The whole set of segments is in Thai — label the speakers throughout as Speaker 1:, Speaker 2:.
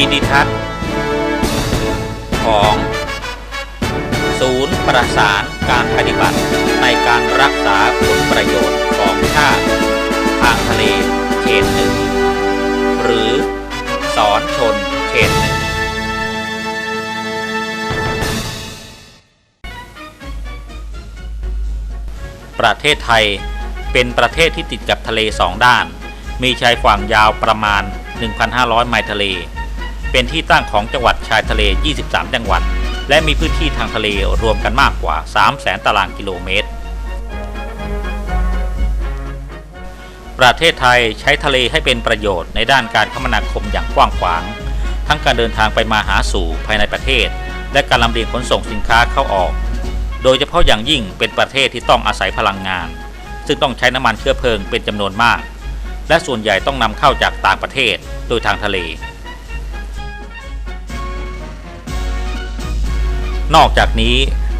Speaker 1: วีดิทัศน์ ของ ศูนย์ประสานการปฏิบัติในการรักษาผลประโยชน์ของชาติทางทะเลเขตหนึ่งหรือสอนชนเขตหนึ่งประเทศไทยเป็นประเทศที่ติดกับทะเลสองด้าน มีชายฝั่งยาวประมาณ 1,500 ไมล์ทะเล เป็นที่ตั้งของจังหวัดชายทะเล 23 จังหวัด และมีพื้นที่ทางทะเลรวมกันมากกว่า 300,000 ตารางกิโลเมตร ประเทศไทยใช้ทะเลให้เป็นประโยชน์ในด้านการคมนาคมอย่างกว้างขวาง ทั้งการเดินทางไปมาหาสู่ภายในประเทศ และการลำเลียงขนส่งสินค้าเข้าออก โดยเฉพาะอย่างยิ่งเป็นประเทศที่ต้องอาศัยพลังงาน ซึ่งต้องใช้น้ำมันเชื้อเพลิงเป็นจำนวนมาก และส่วนใหญ่ต้องนำเข้าจากต่างประเทศโดยทางทะเล นอกจากนี้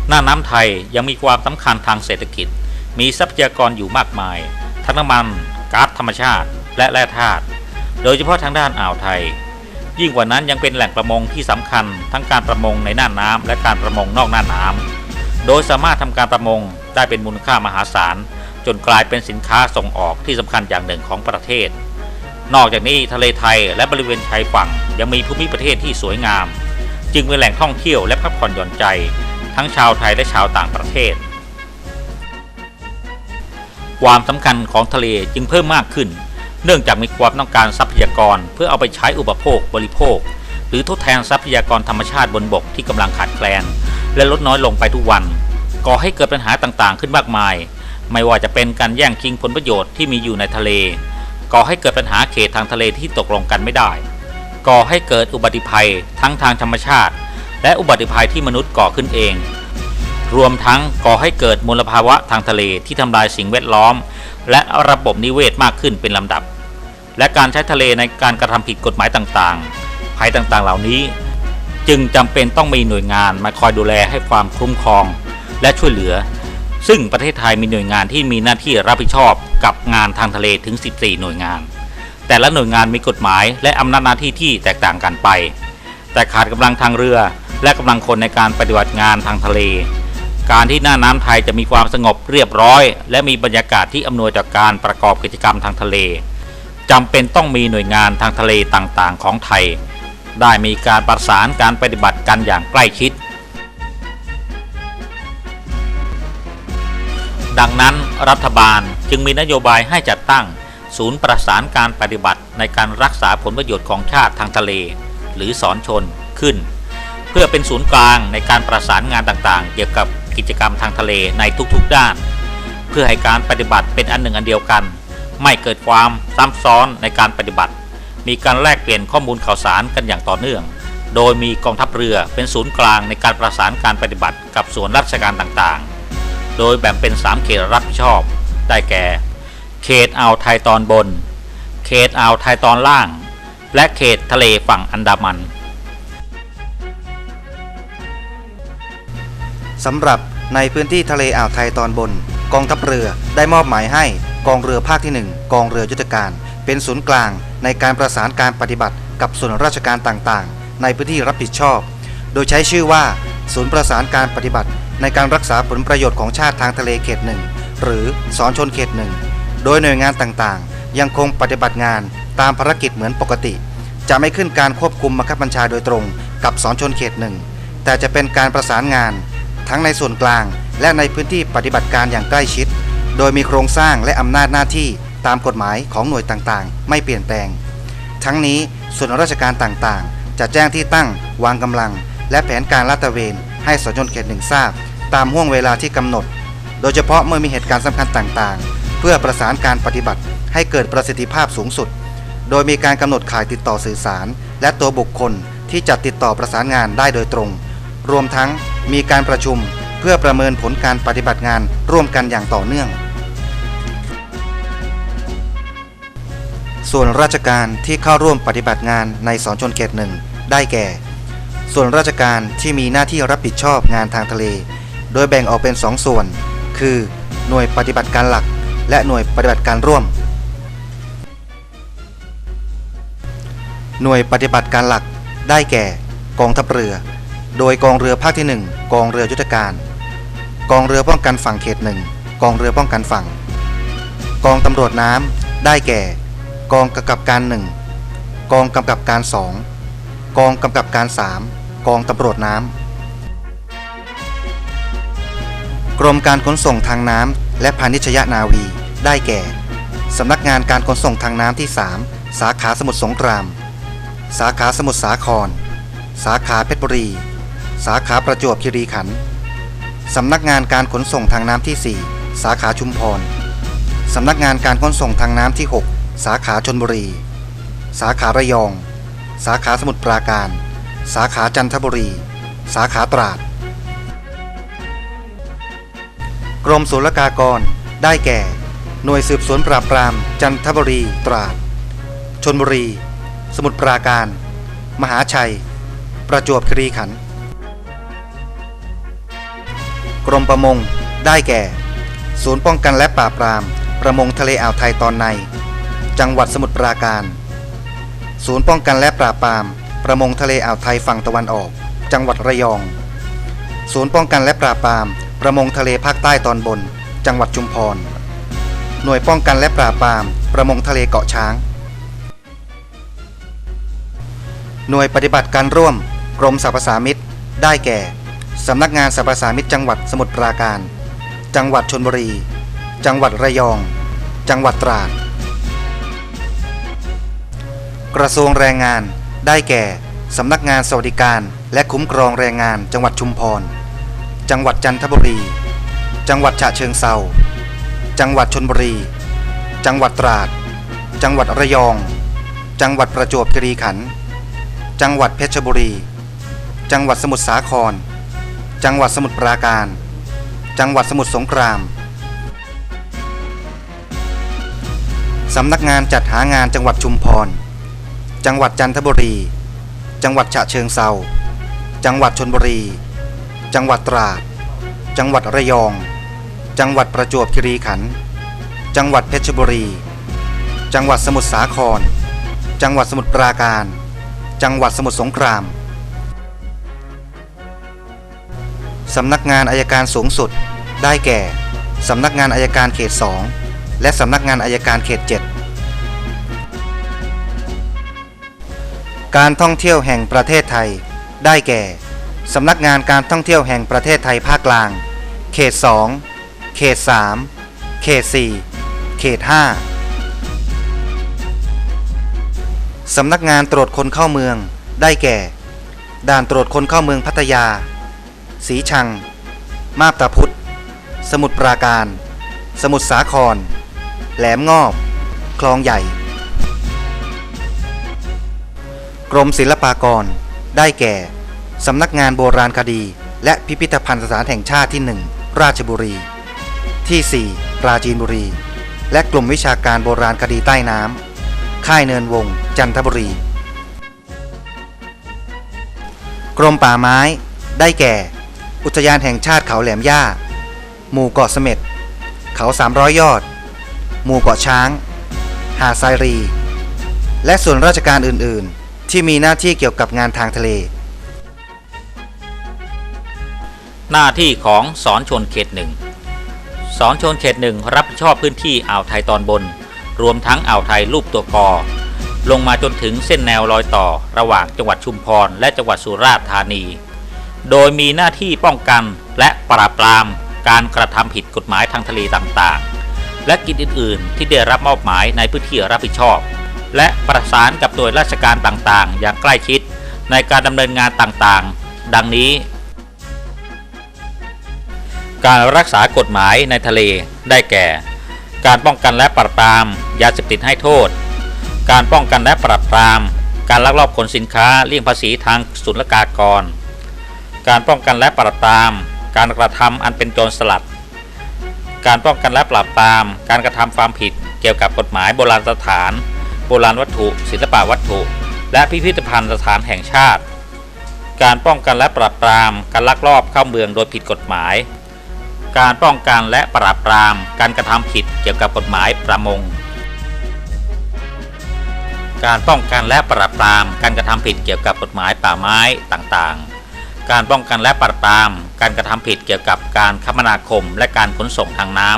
Speaker 1: หน้าน้ำไทยยังมีความสำคัญทางเศรษฐกิจ มีทรัพยากรอยู่มากมาย ทั้งน้ำมันก๊าซธรรมชาติ และแร่ธาตุ โดยเฉพาะทางด้านอ่าวไทย ยิ่งกว่านั้นยังเป็นแหล่งประมงที่สำคัญ ทั้งการประมงในน่านน้ำและการประมงนอกน่านน้ำโดยสามารถทำการประมงได้เป็นมูลค่ามหาศาล จนกลายเป็นสินค้าส่งออกที่สำคัญอย่างหนึ่งของประเทศ นอกจากนี้ทะเลไทยและบริเวณชายฝั่งยังมีภูมิประเทศที่สวยงาม จึงเป็นแหล่งท่องเที่ยวและพักผ่อนหย่อนใจ ทั้งชาวไทยและชาวต่างประเทศ ความสำคัญของทะเลจึงเพิ่มมากขึ้น เนื่องจากมีความต้องการทรัพยากรเพื่อเอาไปใช้อุปโภคบริโภค หรือทดแทนทรัพยากรธรรมชาติบนบกที่กำลังขาดแคลน และลดน้อยลงไปทุกวัน ก่อให้เกิดปัญหาต่างๆ ขึ้นมากมาย ไม่ว่าจะเป็นการแย่งชิงผลประโยชน์ที่มีอยู่ในทะเล ก่อให้เกิดปัญหาเขตทางทะเลที่ตกลงกันไม่ได้ ก่อให้เกิดอุบัติภัยทั้งทางธรรมชาติ และอุบัติภัยที่มนุษย์ก่อขึ้นเอง รวมทั้งก่อให้เกิดมลภาวะทางทะเลที่ทำลายสิ่งแวดล้อม และระบบนิเวศมากขึ้นเป็นลำดับ และการใช้ทะเลในการกระทำผิดกฎหมายต่างๆ ภัยต่างๆ เหล่านี้ จึงจำเป็นต้องมีหน่วยงานมาคอยดูแลให้ความคุ้มครอง และช่วยเหลือ ซึ่งประเทศไทยมีหน่วยงานที่มีหน้าที่รับผิดชอบกับงานทางทะเลถึง 14 หน่วยงาน แต่ละหน่วยงานมีกฎหมายและอำนาจหน้าที่ที่แตกต่างกันไป แต่ขาดกำลังทางเรือ และกำลังคนในการปฏิบัติงานทางทะเล การที่หน้าน้ำไทยจะมีความสงบเรียบร้อย และมีบรรยากาศที่อำนวยต่อการประกอบกิจกรรมทางทะเลจำเป็นต้องมีหน่วยงานทางทะเลต่างๆ ของไทย ได้มีการประสานการปฏิบัติกันอย่างใกล้ชิด ดังนั้นรัฐบาลจึงมีนโยบายให้จัดตั้ง ศูนย์ประสานการปฏิบัติในการรักษาผลประโยชน์ของชาติทางทะเล หรือสอนชนขึ้น เพื่อเป็นศูนย์กลางในการประสานงานต่างๆ เกี่ยวกับกิจกรรมทางทะเลในทุกๆด้าน เพื่อให้การปฏิบัติเป็นอันหนึ่งอันเดียวกัน ไม่เกิดความซ้ำซ้อนในการปฏิบัติ มีการแลกเปลี่ยนข้อมูลข่าวสารกันอย่างต่อเนื่อง โดยมีกองทัพเรือเป็นศูนย์กลางในการประสานการปฏิบัติกับส่วนราชการต่างๆ โดยแบ่งเป็น 3 เขตรับผิดชอบ ได้แก่ เขตอ่าวไทยตอนบน เขตอ่าวไทยตอนล่าง และเขตทะเลฝั่งอันดามัน
Speaker 2: สำหรับในพื้นที่ทะเลอ่าวไทยตอนบน กองทัพเรือได้มอบหมายให้กองเรือภาคที่ 1 กองเรือยุทธการ เป็นศูนย์กลางในการประสานการปฏิบัติกับส่วนราชการต่างๆ ในพื้นที่รับผิดชอบ โดยใช้ชื่อว่า ศูนย์ประสานการปฏิบัติ ในการรักษาผลประโยชน์ของชาติทางทะเลเขตหนึ่งหรือสอนชนเขตหนึ่ง โดยหน่วยงานต่างๆ ยังคงปฏิบัติงานตามภารกิจเหมือนปกติ จะไม่ขึ้นการควบคุมบังคับบัญชาโดยตรงกับสอนชนเขตหนึ่งแต่จะเป็นการประสานงาน ทั้งในส่วนกลาง และในพื้นที่ปฏิบัติการอย่างใกล้ชิด โดยมีโครงสร้างและอำนาจหน้าที่ตามกฎหมายของหน่วยต่างๆ ไม่เปลี่ยนแปลง ทั้งนี้ส่วนราชการต่างๆ จะแจ้งที่ตั้ง วางกำลัง และแผนการลาดตระเวนให้สจนเขตหนึ่งทราบ ตามห่วงเวลาที่กำหนด โดยเฉพาะเมื่อมีเหตุการณ์สำคัญต่างๆ เพื่อประสานการปฏิบัติให้เกิดประสิทธิภาพสูงสุด โดยมีการกำหนดข่ายติดต่อสื่อสาร และตัวบุคคลที่จะติดต่อประสานงานได้โดยตรง รวมทั้งมีการประชุมเพื่อประเมินผลการปฏิบัติงานร่วมกันอย่างต่อเนื่อง ส่วนราชการที่เข้าร่วมปฏิบัติงานในสอนชนเขตหนึ่งได้แก่ ส่วนราชการที่มีหน้าที่รับผิดชอบงานทางทะเล โดยแบ่งออกเป็น 2ส่วน คือ หน่วยปฏิบัติการหลัก และหน่วยปฏิบัติการร่วม หน่วยปฏิบัติการหลักได้แก่ กองทัพเรือ โดยกองเรือภาคที่ 1 กองเรือยุทธการ กองเรือป้องกันฝั่งเขตหนึ่งกองเรือป้องกันฝั่ง กองตำรวจน้ำได้แก่ กองกำกับการหนึ่งกองกำกับการสองกองกำกับการสามกองตำรวจน้ำกรมการขนส่งทางน้ำ และพาณิชยนาวี ได้แก่ สำนักงานการขนส่งทางน้ำที่ 3 สาขาสมุทรสงคราม สาขาสมุทรสาคร สาขาเพชรบุรี สาขาประจวบคีรีขันธ์สำนักงานการขนส่งทางน้ำที่ 4 สาขาชุมพร สำนักงานการขนส่งทางน้ำที่ 6 สาขาชนบุรี สาขาระยอง สาขาสมุทรปราการ สาขาจันทบุรี สาขาตราด กรมศุลกากร ได้แก่ หน่วยสืบสวนปราบปราม จันทบุรีตราดชนบุรี สมุทรปราการ มหาชัย ประจวบคีรีขันธ์กรมประมง ได้แก่ ศูนย์ป้องกันและปราบปราม ประมงทะเลอ่าวไทยตอนใน จังหวัดสมุทรปราการ ศูนย์ป้องกันและปราบปราม ประมงทะเลอ่าวไทยฝั่งตะวันออก จังหวัดระยอง ศูนย์ป้องกันและปราบปราม ประมงทะเลภาคใต้ตอนบน จังหวัดชุมพร หน่วยป้องกันและปราบปราม ประมงทะเลเกาะช้าง หน่วยปฏิบัติการร่วม กรมสรรพสามิตได้แก่ สำนักงานสรรพสามิตจังหวัดสมุทรปราการ จังหวัดชนบุรี จังหวัดระยอง จังหวัดตราด กระทรวงแรงงาน ได้แก่ สำนักงานสวัสดิการ และคุ้มครองแรงงานจังหวัดชุมพร จังหวัดจันทบุรี จังหวัดฉะเชิงเซาจังหวัดชนบุรี จังหวัดตราด จังหวัดระยอง จังหวัดประจวบคีรีขันธ์จังหวัดเพชรบุรี จังหวัดสมุทรสาคร จังหวัดสมุทรปราการ จังหวัดสมุทรสงคราม สำนักงานจัดหางานจังหวัดชุมพร จังหวัดจันทบุรี จังหวัดฉะเชิงเซาจังหวัดชนบุรี จังหวัดตราด จังหวัดระยอง จังหวัดประจวบคีรีขันธ์ จังหวัดเพชรบุรี จังหวัดสมุทรสาคร จังหวัดสมุทรปราการ จังหวัดสมุทรสงคราม สำนักงานอายการสูงสุด ได้แก่ สำนักงานอายการเขต 2 และสำนักงานอายการเขต 7 การท่องเที่ยวแห่งประเทศไทย ได้แก่ สำนักงานการท่องเที่ยวแห่งประเทศไทยภาคกลาง เขต 2 เขต 3 เขต 4 เขต 5 สำนักงานตรวจคนเข้าเมือง ได้แก่ ด่านตรวจคนเข้าเมืองพัทยา สีชัง มาบตาพุธ สมุทรปราการ สมุทรสาคร แหลมงอบ คลองใหญ่ กรมศิลปากร ได้แก่ สำนักงานโบราณคดี และพิพิธภัณฑ์สถานแห่งชาติที่ 1 ราชบุรี ที่ 4 ปราจีนบุรี และกลุ่มวิชาการโบราณคดีใต้น้ำค่ายเนินวง จันทบุรี กรมป่าไม้ ได้แก่ อุทยานแห่งชาติเขาแหลมย่า หมู่เกาะเสม็ด เขา 300 ยอด หมู่เกาะช้าง หาดทรายรี และส่วนราชการอื่น ๆ ที่มีหน้าที่เกี่ยวกับงานทางทะเล
Speaker 1: หน้าที่ของสอนชนเขตหนึ่งสอนชนเขตหนึ่งรับผิดชอบพื้นที่อ่าวไทยตอนบน รวมทั้งอ่าวไทยรูปตัวกอลงมาจนถึงเส้นแนวรอยต่อ ระหว่างจังหวัดชุมพรและจังหวัดสุราษฎร์ธานี โดยมีหน้าที่ป้องกันและปราบปรามการกระทำผิดกฎหมายทางทะเลต่างๆ และกิจอื่น ๆ ที่ได้รับมอบหมายในพื้นที่รับผิดชอบ และประสานกับหน่วยราชการต่างๆ อย่างใกล้ชิดในการดำเนินงานต่างๆ ดังนี้ การรักษากฎหมายในทะเลได้แก่ การป้องกันและปราบปราม ยาเสพติดให้โทษ การป้องกันและปราบปราม การลักลอบขนสินค้าเลี่ยงภาษีทางศุลกากร การป้องกันและปราบปราม การกระทำอันเป็นโจรสลัด การป้องกันและปราบปราม การกระทำความผิดเกี่ยวกับกฎหมายโบราณสถาน โบราณวัตถุ ศิลปวัตถุ และพิพิธภัณฑ์สถานแห่งชาติ การป้องกันและปราบปราม การลักลอบเข้าเมืองโดยผิดกฎหมาย การป้องกันและปราบปรามการกระทำผิดเกี่ยวกับกฎหมายประมง การป้องกันและปราบปรามการกระทำผิดเกี่ยวกับกฎหมายป่าไม้ต่างๆ การป้องกันและปราบปรามการกระทำผิดเกี่ยวกับการคมนาคมและการขนส่งทางน้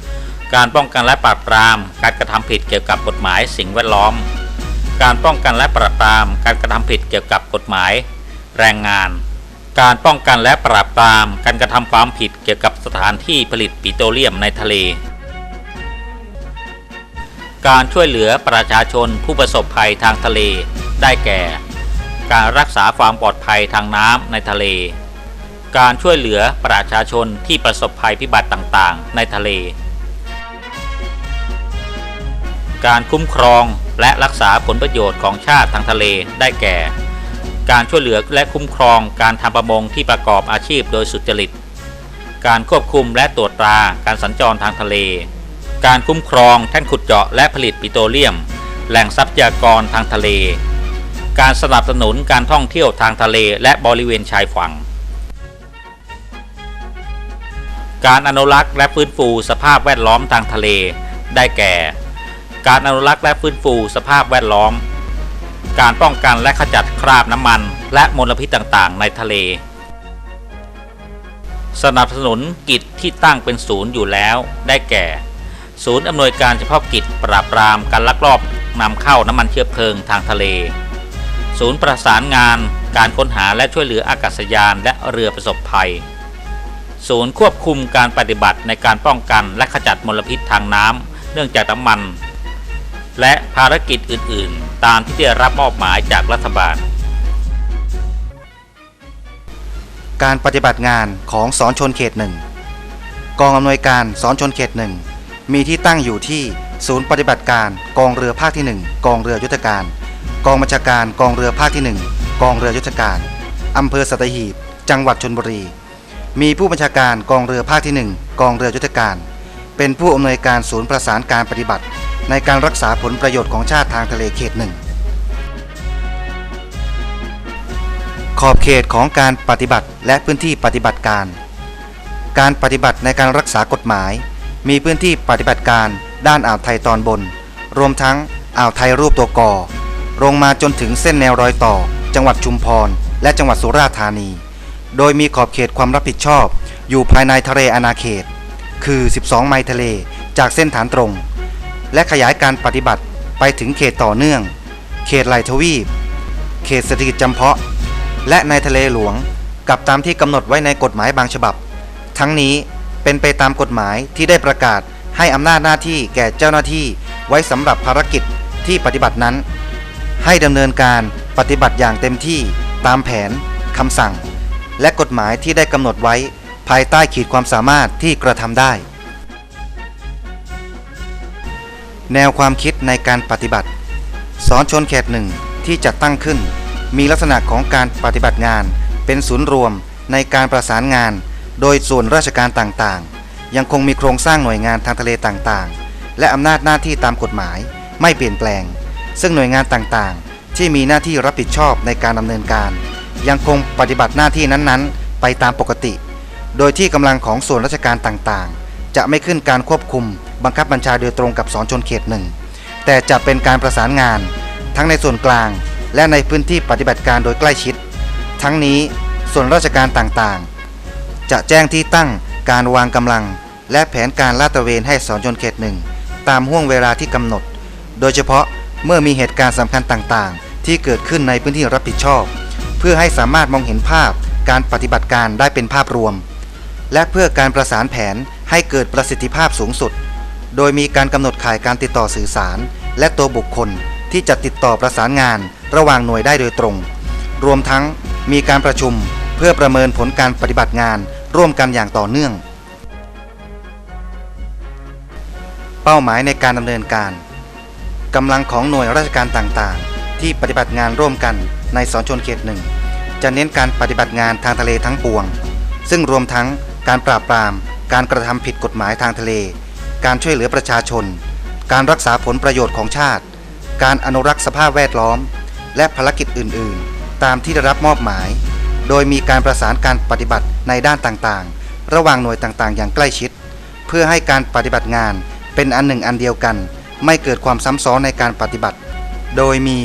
Speaker 1: ำการป้องกันและปราบปรามการกระทำผิดเกี่ยวกับกฎหมายสิ่งแวดล้อม การป้องกันและปราบปรามการกระทำผิดเกี่ยวกับกฎหมาย แรงงาน การป้องกันและปราบปรามการกระทำความผิดเกี่ยวกับสถานที่ผลิตปิโตรเลียมในทะเล การช่วยเหลือประชาชนผู้ประสบภัยทางทะเล ได้แก่ การรักษาความปลอดภัยทางน้ำในทะเล การช่วยเหลือประชาชนที่ประสบภัยพิบัติต่างๆ ในทะเล การคุ้มครองและรักษาผลประโยชน์ของชาติทางทะเลได้แก่ การช่วยเหลือและคุ้มครองการทำประมงที่ประกอบอาชีพโดยสุจริต การควบคุมและตรวจตราการสัญจรทางทะเล การคุ้มครองแท่นขุดเจาะและผลิตปิโตรเลียม แหล่งทรัพยากรทางทะเล การสนับสนุนการท่องเที่ยวทางทะเลและบริเวณชายฝั่ง การอนุรักษ์และฟื้นฟูสภาพแวดล้อมทางทะเล ได้แก่ การอนุรักษ์และฟื้นฟูสภาพแวดล้อม การป้องกันและขจัดคราบน้ำมัน และมลพิษต่างๆ ในทะเล สนับสนุนกิจที่ตั้งเป็นศูนย์อยู่แล้วได้แก่ ศูนย์อำนวยการเฉพาะกิจปราบปรามการลักลอบนำเข้าน้ำมันเชื้อเพลิงทางทะเล ศูนย์ประสานงานการค้นหาและช่วยเหลืออากาศยานและเรือประสบภัย ศูนย์ควบคุมการปฏิบัติในการป้องกันและขจัดมลพิษทางน้ำเนื่องจากน้ำมัน และภารกิจอื่น ๆ ตามที่ได้รับมอบหมายจากรัฐบาล
Speaker 2: การปฏิบัติงานของสอนชนเขตหนึ่งกองอำนวยการสอนชนเขตหนึ่งมีที่ตั้งอยู่ที่ศูนย์ปฏิบัติการกองเรือภาคที่ 1 กองเรือยุทธการ กองบัญชาการกองเรือภาคที่ 1 กองเรือยุทธการอำเภอสัตหีบ จังหวัดชนบุรี มีผู้บัญชาการกองเรือภาคที่ 1 กองเรือยุทธการ เป็นผู้อำนวยการศูนย์ประสานการปฏิบัติ ในการรักษาผลประโยชน์ของชาติทางทะเลเขตหนึ่งขอบเขตของการปฏิบัติและพื้นที่ปฏิบัติการ การปฏิบัติในการรักษากฎหมาย มีพื้นที่ปฏิบัติการด้านอ่าวไทยตอนบน รวมทั้งอ่าวไทยรูปตัวกอลงมาจนถึงเส้นแนวรอยต่อ จังหวัดชุมพร และจังหวัดสุราษฎร์ธานี โดยมีขอบเขตความรับผิดชอบ อยู่ภายในทะเลอาณาเขต คือ 12 ไมล์ทะเลจากเส้นฐานตรง และขยายการปฏิบัติไปถึงเขตต่อเนื่อง เขตไหลทวีป เขตเศรษฐกิจจำเพาะ และในทะเลหลวงกับตามที่กำหนดไว้ในกฎหมายบางฉบับ ทั้งนี้เป็นไปตามกฎหมายที่ได้ประกาศให้อำนาจหน้าที่แก่เจ้าหน้าที่ไว้สำหรับภารกิจที่ปฏิบัตินั้น ให้ดำเนินการปฏิบัติอย่างเต็มที่ตามแผนคำสั่ง และกฎหมายที่ได้กำหนดไว้ ภายใต้ขีดความสามารถที่กระทำได้ แนวความคิดในการปฏิบัติ สอนชนเขตหนึ่งที่จัดตั้งขึ้น มีลักษณะของการปฏิบัติงาน เป็นศูนย์รวมในการประสานงาน โดยส่วนราชการต่างๆ ยังคงมีโครงสร้างหน่วยงานทางทะเลต่างๆ และอำนาจหน้าที่ตามกฎหมายไม่เปลี่ยนแปลง ซึ่งหน่วยงานต่างๆ ที่มีหน้าที่รับผิดชอบในการดำเนินการ ยังคงปฏิบัติหน้าที่นั้นๆ ไปตามปกติ โดยที่กำลังของส่วนราชการต่างๆ จะไม่ขึ้นการควบคุม บังคับบัญชาโดยตรงกับสอนชนเขตหนึ่งแต่จะเป็นการประสานงาน ทั้งในส่วนกลาง และในพื้นที่ปฏิบัติการโดยใกล้ชิด ทั้งนี้ส่วนราชการต่างๆ จะแจ้งที่ตั้งการวางกำลัง และแผนการลาดตระเวนให้สอนชนเขตหนึ่งตามห่วงเวลาที่กำหนด โดยเฉพาะเมื่อมีเหตุการณ์สำคัญต่างๆ ที่เกิดขึ้นในพื้นที่รับผิดชอบ เพื่อให้สามารถมองเห็นภาพการปฏิบัติการได้เป็นภาพรวม และเพื่อการประสานแผนให้เกิดประสิทธิภาพสูงสุด โดยมีการกำหนดข่ายการติดต่อสื่อสาร และตัวบุคคลที่จะติดต่อประสานงานระหว่างหน่วยได้โดยตรง รวมทั้งมีการประชุมเพื่อประเมินผลการปฏิบัติงานร่วมกันอย่างต่อเนื่อง เป้าหมายในการดำเนินการกำลังของหน่วยราชการต่างๆ ที่ปฏิบัติงานร่วมกันในสอนชนเขตหนึ่งจะเน้นการปฏิบัติงานทางทะเลทั้งปวง ซึ่งรวมทั้ง การปราบปราม การกระทำผิดกฎหมายทางทะเล การช่วยเหลือประชาชน การรักษาผลประโยชน์ของชาติ การอนุรักษ์สภาพแวดล้อม และภารกิจอื่น ๆ ตามที่ได้รับมอบหมาย โดยมีการประสานการปฏิบัติในด้านต่างๆ ระหว่างหน่วยต่างๆ อย่างใกล้ชิด เพื่อให้การปฏิบัติงานเป็นอันหนึ่งอันเดียวกัน ไม่เกิดความซ้ำซ้อนในการปฏิบัติ โดยมี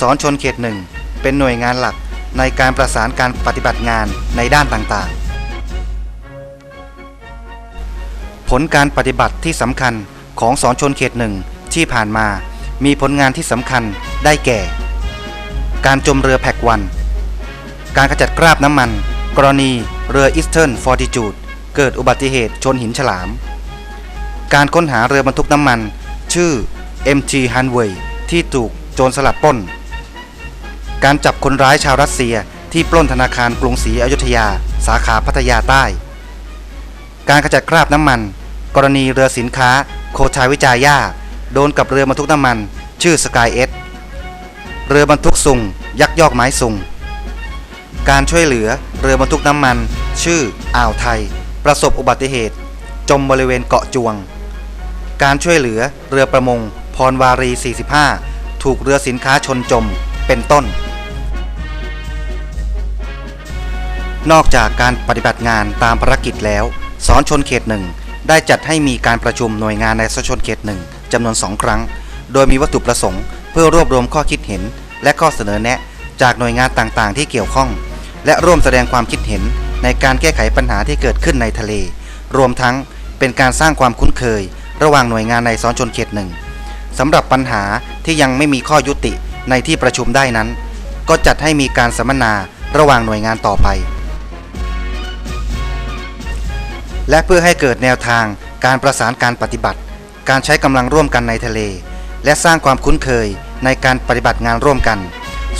Speaker 2: สอนชนเขตหนึ่งเป็นหน่วยงานหลักในการประสานการปฏิบัติงานในด้านต่างๆ ผลการปฏิบัติที่สำคัญของสอนชนเขตหนึ่งที่ผ่านมา มีผลงานที่สำคัญได้แก่ การจมเรือแพ็กวัน การขจัดคราบน้ำมัน กรณีเรือ Eastern Fortitude เกิดอุบัติเหตุชนหินฉลาม การค้นหาเรือบรรทุกน้ำมัน ชื่อ MT Hanway ที่ถูกโจรสลัดปล้น การจับคนร้ายชาวรัสเซียที่ปล้นธนาคารกรุงศรีอยุธยา สาขาพัทยาใต้ การขจัดคราบน้ำมัน กรณีเรือสินค้า โคชาวิจาย่าโดนกับเรือบรรทุกน้ำมัน ชื่อสกายเอสเรือบรรทุกซุงยักยอกไม้ซุงการช่วยเหลือเรือบรรทุกน้ำมัน ชื่ออ่าวไทย ประสบอุบัติเหตุ จมบริเวณเกาะจวง การช่วยเหลือเรือประมง พรวารี 45 ถูกเรือสินค้าชนจมเป็นต้น นอกจากการปฏิบัติงานตามภารกิจแล้ว สอนชนเขตหนึ่งได้จัดให้มีการประชุมหน่วยงานในสอชนเขตหนึ่งจำนวนสองครั้ง โดยมีวัตถุประสงค์ เพื่อรวบรวมข้อคิดเห็น และข้อเสนอแนะ จากหน่วยงานต่างๆ ที่เกี่ยวข้อง และร่วมแสดงความคิดเห็น ในการแก้ไขปัญหาที่เกิดขึ้นในทะเล รวมทั้งเป็นการสร้างความคุ้นเคย ระหว่างหน่วยงานในสอนชนเขตหนึ่งสำหรับปัญหาที่ยังไม่มีข้อยุติในที่ประชุมได้นั้น ก็จัดให้มีการสัมมนาระหว่างหน่วยงานต่อไป และเพื่อให้เกิดแนวทางการประสานการปฏิบัติ การใช้กำลังร่วมกันในทะเล และสร้างความคุ้นเคยในการปฏิบัติงานร่วมกัน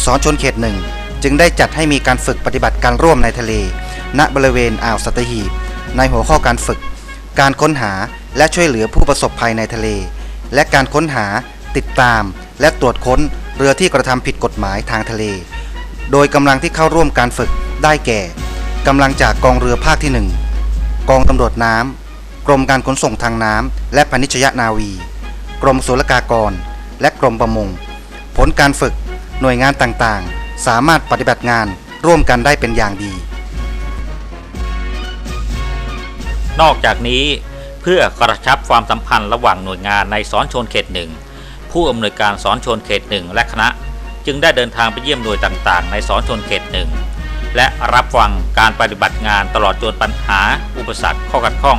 Speaker 2: สอนชนเขตหนึ่งจึงได้จัดให้มีการฝึกปฏิบัติการร่วมในทะเล ณบริเวณอ่าวสัตหีบ ในหัวข้อการฝึก การค้นหาและช่วยเหลือผู้ประสบภัยในทะเล และการค้นหาติดตาม และตรวจค้นเรือที่กระทำผิดกฎหมายทางทะเล โดยกำลังที่เข้าร่วมการฝึกได้แก่กำลังจากกองเรือภาคที่หนึ่ง กองตำรวจน้ำ กรมการขนส่งทางน้ำ และพาณิชยนาวี กรมศุลกากร และกรมประมง ผลการฝึกหน่วยงานต่างๆ สามารถปฏิบัติงานร่วมกันได้เป็นอย่างดี
Speaker 1: นอกจากนี้เพื่อกระชับความสัมพันธ์ระหว่างหน่วยงานในสอนชนเขตหนึ่งผู้อำนวยการสอนชนเขตหนึ่งและคณะ จึงได้เดินทางไปเยี่ยมหน่วยต่างๆ ในสอนชนเขตหนึ่ง และรับฟังการปฏิบัติงานตลอดจนปัญหา อุปสรรคข้อขัดข้อง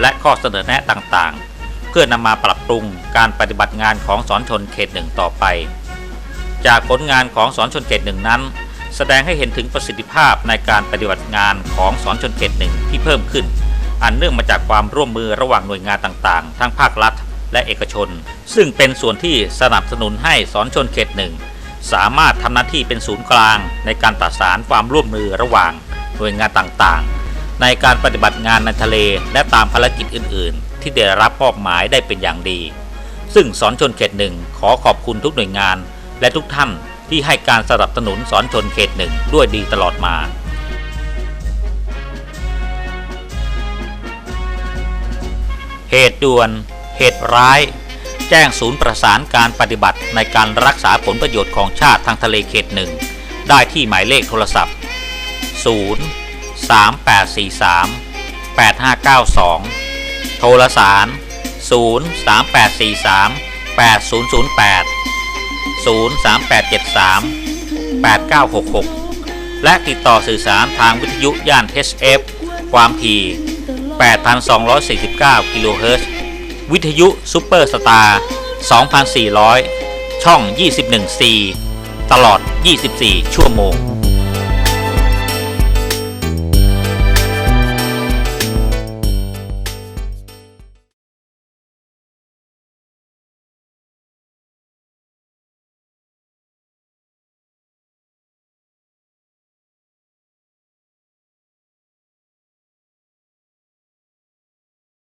Speaker 1: และข้อเสนอแนะต่างๆ เพื่อนำมาปรับปรุงการปฏิบัติงานของสอนชนเขตหนึ่งต่อไป จากผลงานของสอนชนเขตหนึ่งนั้น แสดงให้เห็นถึงประสิทธิภาพในการปฏิบัติงานของสอนชนเขตหนึ่งที่เพิ่มขึ้น อันเนื่องมาจากความร่วมมือระหว่างหน่วยงานต่างๆ ทั้งภาครัฐและเอกชน ซึ่งเป็นส่วนที่สนับสนุนให้สอนชนเขตหนึ่ง สามารถทำหน้าที่เป็นศูนย์กลาง ในการประสานความร่วมมือระหว่างหน่วยงานต่างๆ ในการปฏิบัติงานในทะเลและตามภารกิจอื่น ๆ ที่ได้รับมอบหมายได้เป็นอย่างดี ซึ่งสอนชนเขตหนึ่งขอขอบคุณทุกหน่วยงาน และทุกท่านที่ให้การสนับสนุนสอนชนเขตหนึ่งด้วยดีตลอดมาเหตุด่วน เหตุร้าย แจ้งศูนย์ประสานการปฏิบัติในการรักษาผลประโยชน์ของชาติทางทะเลเขตหนึ่งได้ที่หมายเลขโทรศัพท์ 0 3 8 4 3 8 5 9 2 โทรสาร 0 3 8 4 3 8 0 0 8 0 3 8 7 3 8 9 6 6 และติดต่อสื่อสารทางวิทยุย่าน HF ความถี่ 8,249 กิโลเฮิรตซ์ วิทยุซูเปอร์สตาร์ 2,400 ช่อง 21C ตลอด 24 ชั่วโมง